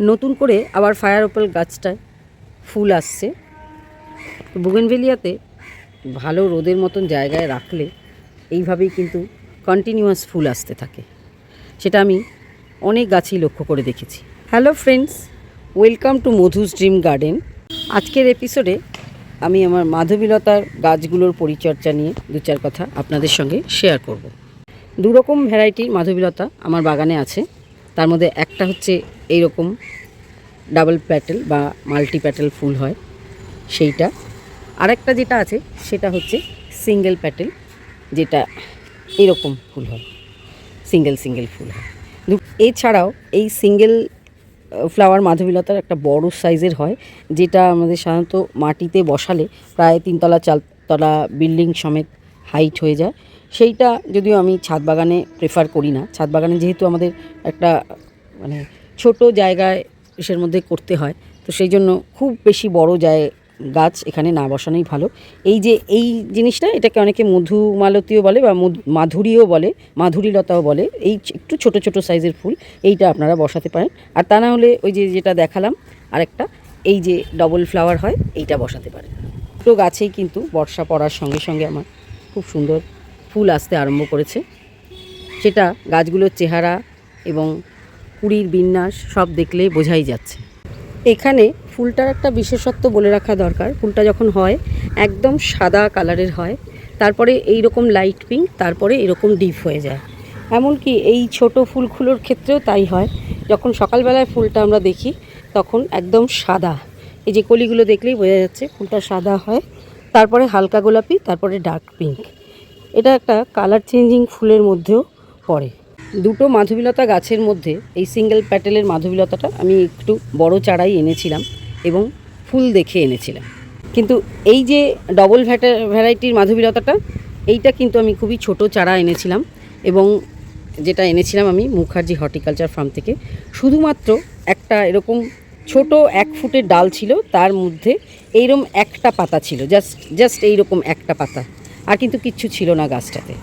নতুন করে আবার ফায়ার ওপেল গাছটায় ফুল আসছে। বুগেনভেলিয়াতে ভালো রোদের মতন জায়গায় রাখলে এইভাবেই কিন্তু কন্টিনিউয়াস ফুল আসতে থাকে। সেটা আমি অনেক গাছেই লক্ষ্য করে দেখেছি। Hello friends welcome to Madhu's dream garden আজকের এপিসোডে আমি আমার মাধবীলতার গাছগুলোর পরিচর্যা নিয়ে দু চার কথা আপনাদের সঙ্গে শেয়ার করব। দু রকম ভ্যারাইটির মাধবীলতা আমার বাগানে আছে। তার মধ্যে একটা হচ্ছে এইরকম ডাবল প্যাটেল বা মাল্টি প্যাটেল ফুল হয় সেইটা। আরেকটা যেটা আছে, সেটা হচ্ছে সিঙ্গেল প্যাটেল যেটা এরকম ফুল হয়। সিঙ্গেল সিঙ্গেল ফুল হয়। এছাড়াও এই সিঙ্গেল ফ্লাওয়ার মাধবীলতার একটা বড় সাইজের হয়, যেটা আমাদের সাধারণত মাটিতে বসালে প্রায় তিনতলা, চারতলা বিল্ডিং সমেত হাইট হয়ে যায়। সেইটা যদিও আমি ছাদ বাগানে প্রেফার করি না। ছাদ বাগানে যেহেতু আমাদের একটা মানে ছোট জায়গায় ইসের মধ্যে করতে হয়। তো সেই জন্য খুব বেশি বড় যায় গাছ এখানে না বসানোই ভালো। এই যে এই জিনিসটা এটাকে অনেকে মধুমালতীও বলে বা মধু- মাধুরীও বলে, মাধুরীলতাও বলে। এই একটু ছোট ছোট সাইজের ফুল এইটা আপনারা বসাতে পারেন। আর তা না হলে ওই যে যেটা দেখালাম আরেকটা, এই যে ডবল ফ্লাওয়ার হয়, এইটা বসাতে পারেন। দুটো গাছেই কিন্তু বর্ষা পড়ার সঙ্গে সঙ্গে আমার খুব সুন্দর ফুল আসতে আরম্ভ করেছে। সেটা গাছগুলোর চেহারা এবং কুড়ির বিন্যাস সব দেখলেই বোঝাই যাচ্ছে। এখানে ফুলটার একটা বিশেষত্ব বলে রাখা দরকার। ফুলটা যখন হয়, একদম সাদা কালারের হয়, তারপরে এই রকম লাইট পিঙ্ক তারপরে এরকম ডিপ হয়ে যায়। এমনকি এই ছোট ফুলগুলোর ক্ষেত্রেও তাই হয়। যখন সকালবেলায় ফুলটা আমরা দেখি, তখন একদম সাদা। এই যে কলিগুলো দেখলেই বোঝা যাচ্ছে ফুলটা সাদা হয়। তারপরে হালকা গোলাপি, তারপরে ডার্ক পিঙ্ক এটা একটা কালার চেঞ্জিং ফুলের মধ্যেও পড়ে। দুটো মাধবীলতা গাছের মধ্যে এই সিঙ্গেল প্যাটেলের মাধবীলতাটা আমি একটু বড় চারাই এনেছিলাম এবং ফুল দেখে এনেছিলাম। কিন্তু এই যে ডবল ভ্যাটা ভ্যারাইটির মাধবীলতাটা, এইটা কিন্তু আমি খুবই ছোট চারা এনেছিলাম এবং যেটা এনেছিলাম আমি মুখার্জি হর্টিকালচার ফার্ম থেকে। শুধুমাত্র একটা এরকম ছোট এক ফুটের ডাল ছিল, তার মধ্যে এইরকম একটা পাতা ছিল জাস্ট জাস্ট এইরকম একটা পাতা। আর কিন্তু কিচ্ছু ছিল না গাছটাতে।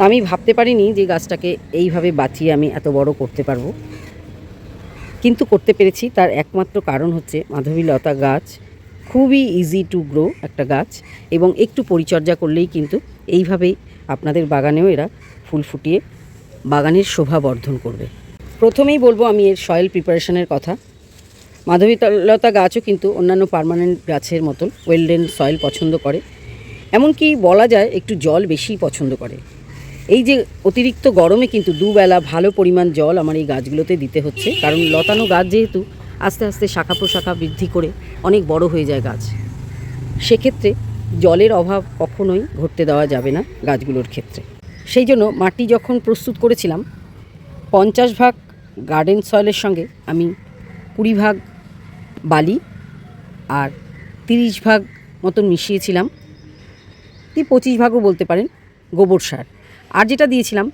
আমি ভাবতে পারিনি যে গাছটাকে এইভাবে বাঁচিয়ে আমি এত বড় করতে পারব। কিন্তু করতে পেরেছি, তার একমাত্র কারণ হচ্ছে মাধবীলতা গাছ খুবই ইজি টু গ্রো একটা গাছ এবং একটু পরিচর্যা করলেই কিন্তু এইভাবেই আপনাদের বাগানেও এরা ফুল ফুটিয়ে বাগানের শোভা বর্ধন করবে। প্রথমেই বলব আমি এর সয়েল প্রিপারেশনের কথা। মাধবীলতা গাছও কিন্তু অন্যান্য পার্মানেন্ট গাছের মতন ওয়েলডেন সয়েল পছন্দ করে। এমনকি বলা যায় একটু জল বেশি পছন্দ করে। এই যে অতিরিক্ত গরমে কিন্তু দুবেলা ভালো পরিমাণ জল আমার এই গাছগুলোতে দিতে হচ্ছে। কারণ লতানো গাছ যেহেতু আস্তে আস্তে শাখা প্রশাখা বৃদ্ধি করে অনেক বড় হয়ে যায় গাছ। সেক্ষেত্রে জলের অভাব কখনোই ঘটতে দেওয়া যাবে না গাছগুলোর ক্ষেত্রে। সেই জন্য মাটি যখন প্রস্তুত করেছিলাম, পঞ্চাশ ভাগ গার্ডেন সয়েলের সঙ্গে আমি কুড়ি ভাগ বালি আর তিরিশ ভাগ মতন মিশিয়েছিলাম। কি পঁচিশ ভাগও বলতে পারেন গোবর সার। আর যেটা দিয়েছিলাম,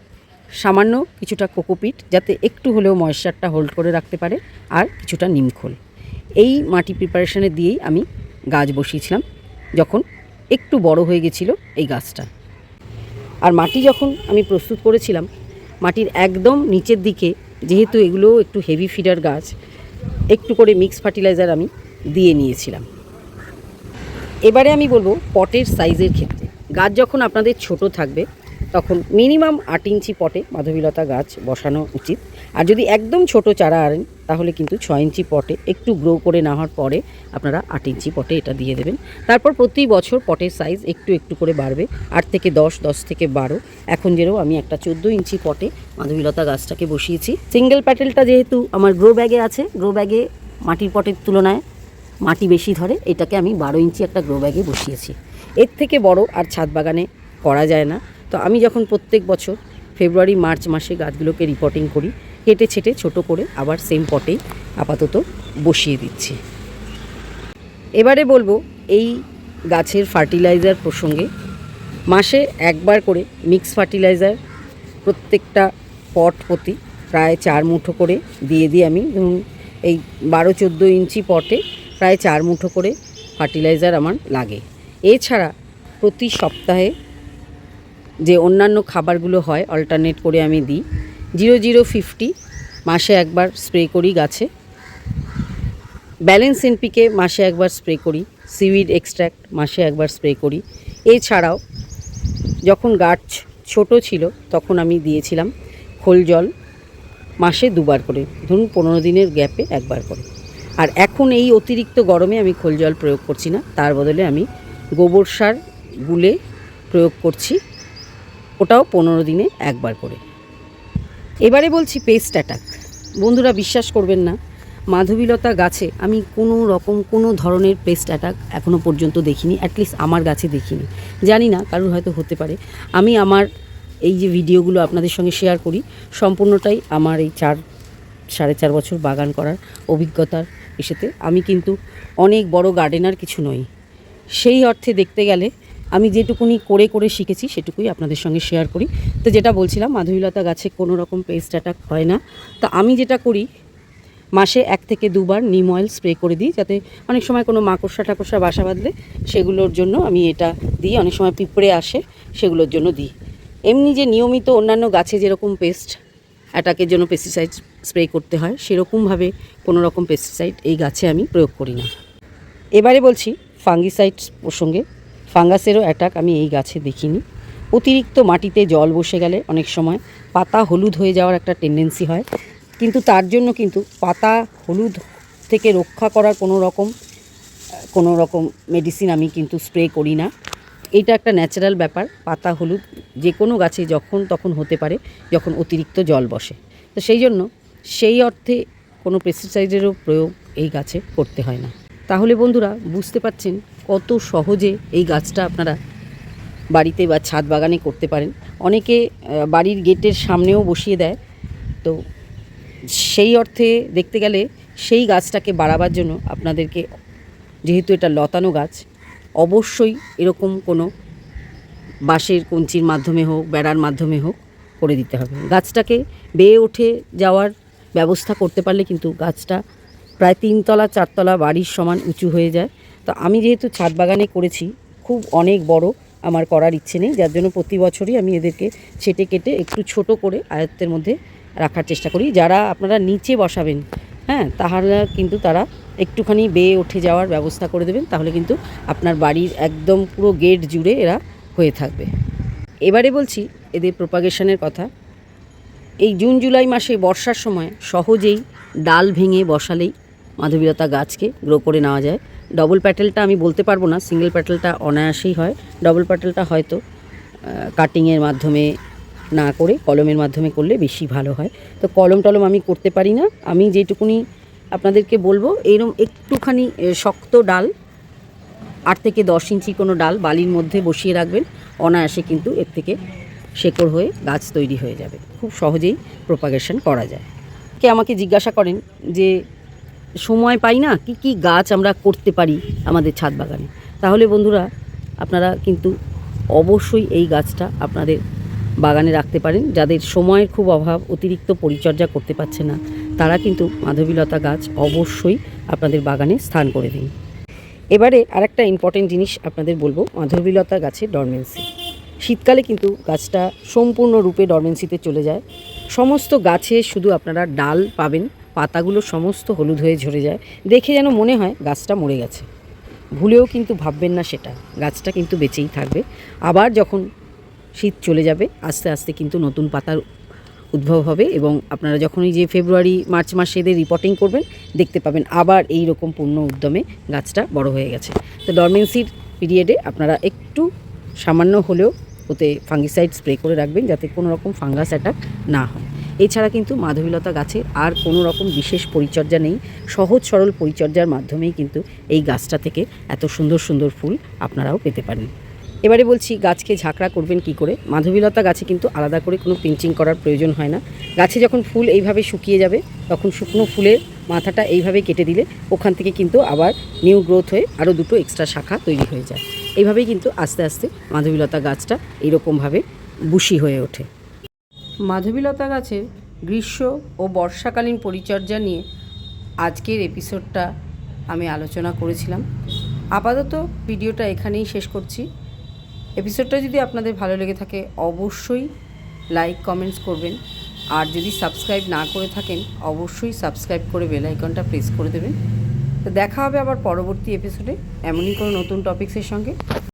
সামান্য কিছুটা কোকোপিট যাতে একটু হলেও ময়েশ্চারটা হোল্ড করে রাখতে পারে আর কিছুটা নিমখোল এই মাটি প্রিপারেশনে দিয়েই আমি গাছ বসিয়েছিলাম যখন একটু বড় হয়ে গেছিল এই গাছটা। আর মাটি যখন আমি প্রস্তুত করেছিলাম, মাটির একদম নিচের দিকে যেহেতু এগুলো একটু হেভি ফিডার গাছ, একটু করে মিক্স ফার্টিলাইজার আমি দিয়ে নিয়েছিলাম। এবারে আমি বলব পটের সাইজের ক্ষেত্রে। গাছ যখন আপনাদের ছোট থাকবে তখন মিনিমাম আট ইঞ্চি পটে মাধবীলতা গাছ বসানো উচিত। আর যদি একদম ছোট চারা আনেন, তাহলে কিন্তু ছয় ইঞ্চি পটে একটু গ্রো করে নেওয়ার পরে আপনারা আট ইঞ্চি পটে এটা দিয়ে দেবেন। তারপর প্রতি বছর পটের সাইজ একটু একটু করে বাড়বে, আট থেকে দশ দশ থেকে বারো। এখন যেরও আমি একটা চোদ্দ ইঞ্চি পটে মাধবীলতা গাছটাকে বসিয়েছি। সিঙ্গেল প্যাটেলটা যেহেতু আমার গ্রো ব্যাগে আছে গ্রো ব্যাগে মাটির পটের তুলনায় মাটি বেশি ধরে, এটাকে আমি বারো ইঞ্চি একটা গ্রো ব্যাগে বসিয়েছি। এর থেকে বড় আর ছাদ বাগানে করা যায় না। তো আমি যখন প্রত্যেক বছর ফেব্রুয়ারি, মার্চ মাসে গাছগুলোকে রিপোর্টিং করি কেটে ছেটে ছোট করে আবার সেম পটেই আপাতত বসিয়ে দিচ্ছি। এবারে বলব, এই গাছের ফার্টিলাইজার প্রসঙ্গে মাসে একবার করে মিক্স ফার্টিলাইজার প্রত্যেকটা পট প্রতি প্রায় চার মুঠো করে দিয়ে দিই আমি। ধরুন, এই বারো, চোদ্দ ইঞ্চি পটে প্রায় চার মুঠো করে ফার্টিলাইজার আমার লাগে। এছাড়া প্রতি সপ্তাহে যে অন্যান্য খাবারগুলো হয় অল্টারনেট করে আমি দিই। জিরো জিরো ফিফটি মাসে একবার স্প্রে করি গাছে। ব্যালেন্স এনপিকে মাসে একবার স্প্রে করি। সিউইড এক্সট্র্যাক্ট মাসে একবার স্প্রে করি। এছাড়াও যখন গাছ ছোট ছিল, তখন আমি দিয়েছিলাম খোল জল মাসে দুবার করে। ধরুন পনেরো দিনের গ্যাপে একবার করে। আর এখন এই অতিরিক্ত গরমে আমি খোল জল প্রয়োগ করছি না। তার বদলে আমি গোবর সার গুলে প্রয়োগ করছি। ওটাও পনেরো দিনে একবার করে। এবারে বলছি পেস্ট অ্যাটাক বন্ধুরা বিশ্বাস করবেন না, মাধবীলতা গাছে আমি কোনো রকম কোনো ধরনের পেস্ট অ্যাটাক এখনও পর্যন্ত দেখিনি অ্যাটলিস্ট আমার গাছে দেখিনি। জানি না, কারোর হয়তো হতে পারে। আমি আমার এই যে ভিডিওগুলো আপনাদের সঙ্গে শেয়ার করি, সম্পূর্ণটাই আমার এই চার, সাড়ে চার বছর বাগান করার অভিজ্ঞতার এসেতে আমি কিন্তু অনেক বড় গার্ডেনার কিছু নই। সেই অর্থে দেখতে গেলে আমি যেটুকুনি করে করে শিখেছি, সেটুকুই আপনাদের সঙ্গে শেয়ার করি। তো যেটা বলছিলাম মাধবীলতা গাছে কোনো রকম পেস্ট অ্যাটাক হয় না। তো আমি যেটা করি, মাসে এক থেকে দুবার নিম অয়েল স্প্রে করে দিই, যাতে অনেক সময় কোনো মাকড়সা টাকড়সা বাসা বাঁধলে সেগুলোর জন্য আমি এটা দিই, অনেক সময় পিঁপড়ে আসে, সেগুলোর জন্য দিই। এমনি যে নিয়মিত অন্যান্য গাছে যেরকম পেস্ট অ্যাটাকের জন্য পেস্টিসাইড স্প্রে করতে হয়, সেরকমভাবে কোনো রকম পেস্টিসাইড এই গাছে আমি প্রয়োগ করি না। এবারে বলছি ফাঙ্গিসাইড প্রসঙ্গে ফাঙ্গাসেরও অ্যাটাক আমি এই গাছে দেখিনি। অতিরিক্ত মাটিতে জল বসে গেলে অনেক সময় পাতা হলুদ হয়ে যাওয়ার একটা টেন্ডেন্সি হয়। কিন্তু তার জন্য কিন্তু পাতা হলুদ থেকে রক্ষা করার কোনো রকম কোনো রকম মেডিসিন আমি কিন্তু স্প্রে করি না। এটা একটা ন্যাচারাল ব্যাপার, পাতা হলুদ যে কোনো গাছে যখন তখন হতে পারে, যখন অতিরিক্ত জল বসে। তো সেই জন্য সেই অর্থে কোনো পেস্টিসাইডেরও প্রয়োগ এই গাছে করতে হয় না। তাহলে বন্ধুরা, বুঝতে পারছেন কত সহজে এই গাছটা আপনারা বাড়িতে বা ছাদ বাগানে করতে পারেন। অনেকে বাড়ির গেটের সামনেও বসিয়ে দেয়। তো সেই অর্থে দেখতে গেলে সেই গাছটাকে বাড়াবার জন্য আপনাদেরকে, যেহেতু এটা লতানো গাছ, অবশ্যই এরকম কোনো বাঁশের কঞ্চির মাধ্যমে হোক, বেড়ার মাধ্যমে হোক করে দিতে হবে। গাছটাকে বেয়ে উঠে যাওয়ার ব্যবস্থা করতে পারলে কিন্তু গাছটা প্রায় তিনতলা, চারতলা বাড়ির সমান উঁচু হয়ে যায়। তো আমি যেহেতু ছাদ বাগানে করেছি, খুব অনেক বড় আমার করার ইচ্ছে নেই, যার জন্য প্রতি বছরই আমি এদেরকে ছেটে কেটে একটু ছোট করে আয়ত্তের মধ্যে রাখার চেষ্টা করি। যারা আপনারা নিচে বসাবেন হ্যাঁ তাহলে কিন্তু তারা একটুখানি বেয়ে উঠে যাওয়ার ব্যবস্থা করে দেবেন, তাহলে কিন্তু আপনার বাড়ির একদম পুরো গেট জুড়ে এরা হয়ে থাকবে। এবারে বলছি, এদের প্রোপাগেশনের কথা। এই জুন, জুলাই মাসে বর্ষার সময় সহজেই ডাল ভেঙে বসালেই মাধবীলতা গাছকে গ্রো করে নেওয়া যায়। ডবল প্যাটেলটা আমি বলতে পারব না সিঙ্গেল প্যাটেলটা অনায়াসেই হয়। ডবল প্যাটেলটা হয়তো কাটিংয়ের মাধ্যমে না করে, কলমের মাধ্যমে করলে বেশি ভালো হয়। তো কলম টলম আমি করতে পারি না। আমি যেটুকুনি আপনাদেরকে বলব, এরম একটুখানি শক্ত ডাল, আট থেকে দশ ইঞ্চি কোনো ডাল বালির মধ্যে বসিয়ে রাখবেন। অনায়াসে কিন্তু এর থেকে শেকড় হয়ে গাছ তৈরি হয়ে যাবে। খুব সহজেই প্রোপাগেশন করা যায়। কে আমাকে জিজ্ঞাসা করেন যে সময় পাই না, কি কি গাছ আমরা করতে পারি আমাদের ছাদ বাগানে। তাহলে বন্ধুরা, আপনারা কিন্তু অবশ্যই এই গাছটা আপনাদের বাগানে রাখতে পারেন, যাদের সময়ের খুব অভাব, অতিরিক্ত পরিচর্যা করতে পারছে না, তারা কিন্তু মাধবীলতা গাছ অবশ্যই আপনাদের বাগানে স্থান করে দিন। এবারে আরেকটা ইম্পর্টেন্ট জিনিস আপনাদের বলব, মাধবীলতা গাছের ডরমেন্সি শীতকালে কিন্তু গাছটা সম্পূর্ণরূপে ডরমেন্সিতে চলে যায়। সমস্ত গাছে শুধু আপনারা ডাল পাবেন পাতাগুলো সমস্ত হলুদ হয়ে ঝরে যায়। দেখে যেন মনে হয় গাছটা মরে গেছে। ভুলেও কিন্তু ভাববেন না সেটা। গাছটা কিন্তু বেঁচেই থাকবে। আবার যখন শীত চলে যাবে, আস্তে আস্তে কিন্তু নতুন পাতার উদ্ভব হবে এবং আপনারা যখন এই যে ফেব্রুয়ারি, মার্চ মাসে এদের রিপোর্টিং করবেন, দেখতে পাবেন আবার এই রকম পূর্ণ উদ্যমে গাছটা বড় হয়ে গেছে। তো ডরমেন্সির পিরিয়ডে আপনারা একটু সামান্য হলেও ওতে ফাঙ্গিসাইড স্প্রে করে রাখবেন যাতে কোনো রকম ফাঙ্গাস অ্যাটাক না হয়। এছাড়া কিন্তু মাধবীলতা গাছের আর কোনো রকম বিশেষ পরিচর্যা নেই। সহজ সরল পরিচর্যার মাধ্যমেই কিন্তু এই গাছটা থেকে এত সুন্দর সুন্দর ফুল আপনারাও পেতে পারেন। এবারে বলছি, গাছকে ঝাঁকড়া করবেন কি করে? মাধবীলতা গাছে কিন্তু আলাদা করে কোনো পিঞ্চিং করার প্রয়োজন হয় না। গাছে যখন ফুল এইভাবে শুকিয়ে যাবে, তখন শুকনো ফুলের মাথাটা এইভাবে কেটে দিলে ওখান থেকে কিন্তু আবার নিউ গ্রোথ হয়ে আরও দুটো এক্সট্রা শাখা তৈরি হয়ে যায়। এইভাবেই কিন্তু আস্তে আস্তে মাধবীলতা গাছটা এইরকমভাবে বুশি হয়ে ওঠে। মাধবীলতা গাছের গ্রীষ্ম ও বর্ষাকালীন পরিচর্যা নিয়ে আজকের এপিসোডটা আমি আলোচনা করেছিলাম। আপাতত ভিডিওটা এখানেই শেষ করছি। এপিসোডটা যদি আপনাদের ভালো লেগে থাকে, অবশ্যই লাইক, কমেন্টস করবেন। আর যদি সাবস্ক্রাইব না করে থাকেন, অবশ্যই সাবস্ক্রাইব করে বেল আইকনটা প্রেস করে দেবেন। তো তো দেখা হবে আবার পরবর্তী এপিসোডে। এমনই কোনো নতুন টপিক্সের সঙ্গে।